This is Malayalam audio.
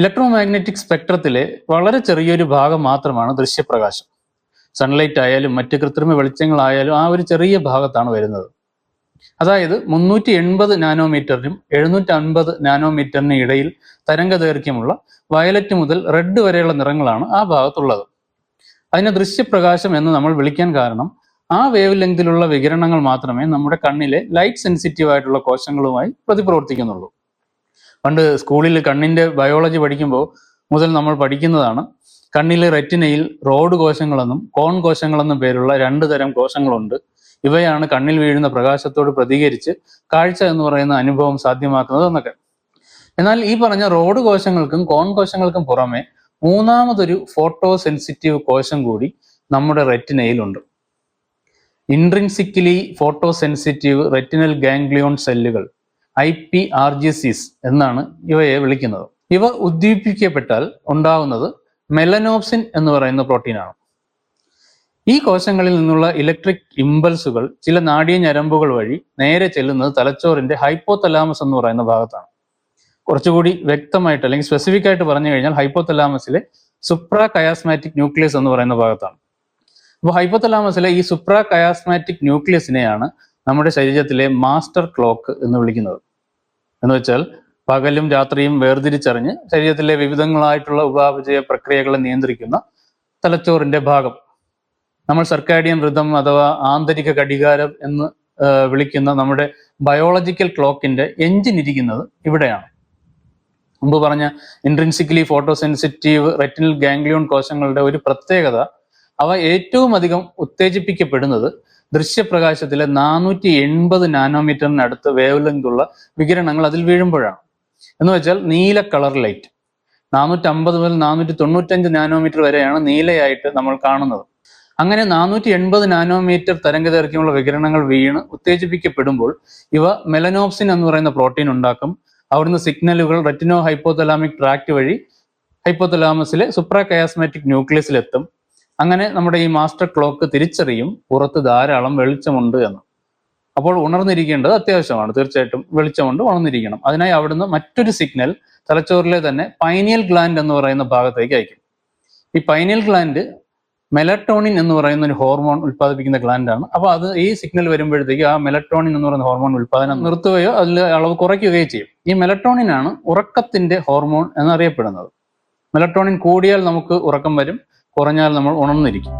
ഇലക്ട്രോ മാഗ്നറ്റിക് സ്പെക്ട്രത്തിലെ വളരെ ചെറിയൊരു ഭാഗം മാത്രമാണ് ദൃശ്യപ്രകാശം. സൺലൈറ്റ് ആയാലും മറ്റ് കൃത്രിമ വെളിച്ചങ്ങളായാലും ആ ഒരു ചെറിയ ഭാഗത്താണ് വരുന്നത്. അതായത് മുന്നൂറ്റി എൺപത് നാനോമീറ്ററിനും എഴുന്നൂറ്റി അൻപത് നാനോമീറ്ററിനും ഇടയിൽ തരംഗ ദൈർഘ്യമുള്ള വയലറ്റ് മുതൽ റെഡ് വരെയുള്ള നിറങ്ങളാണ് ആ ഭാഗത്തുള്ളത്. അതിനെ ദൃശ്യപ്രകാശം എന്ന് നമ്മൾ വിളിക്കാൻ കാരണം ആ വേവ് ലെങ്തിലുള്ള വികിരണങ്ങൾ മാത്രമേ നമ്മുടെ കണ്ണിലെ ലൈറ്റ് സെൻസിറ്റീവ് ആയിട്ടുള്ള കോശങ്ങളുമായി പ്രതിപ്രവർത്തിക്കുന്നുള്ളൂ. പണ്ട് സ്കൂളിൽ കണ്ണിന്റെ ബയോളജി പഠിക്കുമ്പോൾ മുതൽ നമ്മൾ പഠിക്കുന്നതാണ്. കണ്ണിലെ റെറ്റിനയിൽ റോഡ് കോശങ്ങളെന്നും കോൺ കോശങ്ങളെന്നും പേരുള്ള രണ്ട് തരം കോശങ്ങളുണ്ട്. ഇവയാണ് കണ്ണിൽ വീഴുന്ന പ്രകാശത്തോട് പ്രതികരിച്ച് കാഴ്ച എന്ന് പറയുന്ന അനുഭവം സാധ്യമാക്കുന്നത് എന്നൊക്കെ. എന്നാൽ ഈ പറഞ്ഞ റോഡ് കോശങ്ങൾക്കും കോൺ കോശങ്ങൾക്കും പുറമെ മൂന്നാമതൊരു ഫോട്ടോ സെൻസിറ്റീവ് കോശം കൂടി നമ്മുടെ റെറ്റിനയിലുണ്ട് intrinsically photo sensitive retinal ganglion സെല്ലുകൾ I P R G Cs എന്നാണ് ഇവയെ വിളിക്കുന്നത്. ഇവ ഉദ്ദീപിക്കപ്പെട്ടാൽ ഉണ്ടാവുന്നത് മെലനോപ്സിൻ എന്ന് പറയുന്ന പ്രോട്ടീനാണ്. ഈ കോശങ്ങളിൽ നിന്നുള്ള ഇലക്ട്രിക് ഇമ്പൾസുകൾ ചില നാഡീ ഞരമ്പുകൾ വഴി നേരെ ചെല്ലുന്നത് തലച്ചോറിന്റെ ഹൈപ്പോതലാമസ് എന്ന് പറയുന്ന ഭാഗത്താണ്. കുറച്ചുകൂടി വ്യക്തമായിട്ട് അല്ലെങ്കിൽ സ്പെസിഫിക് ആയിട്ട് പറഞ്ഞു കഴിഞ്ഞാൽ ഹൈപ്പോതലാമസിലെ സുപ്രാ കയാസ്മാറ്റിക് ന്യൂക്ലിയസ് എന്ന് പറയുന്ന ഭാഗത്താണ്. അപ്പോൾ ഹൈപ്പോതലാമസിലെ ഈ സുപ്രാ കയാസ്മാറ്റിക് ന്യൂക്ലിയസിനെയാണ് നമ്മുടെ ശരീരത്തിലെ മാസ്റ്റർ ക്ലോക്ക് എന്ന് വിളിക്കുന്നത്. എന്ന് വെച്ചാൽ പകലും രാത്രിയും വേർതിരിച്ചറിഞ്ഞ് ശരീരത്തിലെ വിവിധങ്ങളായിട്ടുള്ള ഉപാപചയ പ്രക്രിയകളെ നിയന്ത്രിക്കുന്ന തലച്ചോറിന്റെ ഭാഗം. നമ്മൾ സർക്കാഡിയൻ വൃതം അഥവാ ആന്തരിക ഘടികാരം എന്ന് വിളിക്കുന്ന നമ്മുടെ ബയോളജിക്കൽ ക്ലോക്കിന്റെ എഞ്ചിൻ ഇരിക്കുന്നത് ഇവിടെയാണ്. മുമ്പ് പറഞ്ഞ ഇൻട്രിൻസിക്കലി ഫോട്ടോസെൻസിറ്റീവ് റെറ്റിനൽ ഗാംഗ്ലിയോൺ കോശങ്ങളുടെ ഒരു പ്രത്യേകത അവ ഏറ്റവും അധികം ഉത്തേജിപ്പിക്കപ്പെടുന്നത് ദൃശ്യപ്രകാശത്തിലെ നാനൂറ്റി എൺപത് നാനോമീറ്ററിനടുത്ത് വേവ് ലെങ്തുള്ള വികിരണങ്ങൾ അതിൽ വീഴുമ്പോഴാണ്. എന്ന് വെച്ചാൽ നീല കളർ ലൈറ്റ്. നാനൂറ്റി അമ്പത് മുതൽ നാനൂറ്റി തൊണ്ണൂറ്റഞ്ച് നാനോമീറ്റർ വരെയാണ് നീലയായിട്ട് നമ്മൾ കാണുന്നത്. അങ്ങനെ നാനൂറ്റി എൺപത് നാനോമീറ്റർ തരംഗദൈർഘ്യമുള്ള വികിരണങ്ങൾ വീണ് ഉത്തേജിപ്പിക്കപ്പെടുമ്പോൾ ഇവ മെലനോപ്സിൻ എന്ന് പറയുന്ന പ്രോട്ടീൻ ഉണ്ടാക്കും. അവിടുന്ന് സിഗ്നലുകൾ റെറ്റിനോ ഹൈപ്പോതലാമിക് ട്രാക്ട് വഴി ഹൈപ്പോതലാമസിലെ സുപ്രാകയാസ്മാറ്റിക് ന്യൂക്ലിയസിലെത്തും. അങ്ങനെ നമ്മുടെ ഈ മാസ്റ്റർ ക്ലോക്ക് തിരിച്ചറിയും പുറത്ത് ധാരാളം വെളിച്ചമുണ്ട് എന്ന്. അപ്പോൾ ഉണർന്നിരിക്കേണ്ടത് അത്യാവശ്യമാണ്. തീർച്ചയായിട്ടും വെളിച്ചമുണ്ട് ഉണർന്നിരിക്കണം. അതിനായി അവിടുന്ന് മറ്റൊരു സിഗ്നൽ തലച്ചോറിലെ തന്നെ പൈനിയൽ ഗ്ലാൻഡ് എന്ന് പറയുന്ന ഭാഗത്തേക്ക് അയക്കും. ഈ പൈനിയൽ ഗ്ലാൻഡ് മെലട്ടോണിൻ എന്ന് പറയുന്ന ഒരു ഹോർമോൺ ഉൽപ്പാദിപ്പിക്കുന്ന ഗ്ലാൻഡ് ആണ്. അപ്പോൾ അത് ഈ സിഗ്നൽ വരുമ്പോഴത്തേക്ക് ആ മെലട്ടോണിൻ എന്ന് പറയുന്ന ഹോർമോൺ ഉൽപ്പാദനം നിർത്തുകയോ അതിൽ അളവ് കുറയ്ക്കുകയോ ചെയ്യും. ഈ മെലട്ടോണിൻ ആണ് ഉറക്കത്തിന്റെ ഹോർമോൺ എന്നറിയപ്പെടുന്നത്. മെലട്ടോണിൻ കൂടിയാൽ നമുക്ക് ഉറക്കം വരും. കുറഞ്ഞാൽ നമ്മൾ ഉണർന്നിരിക്കും.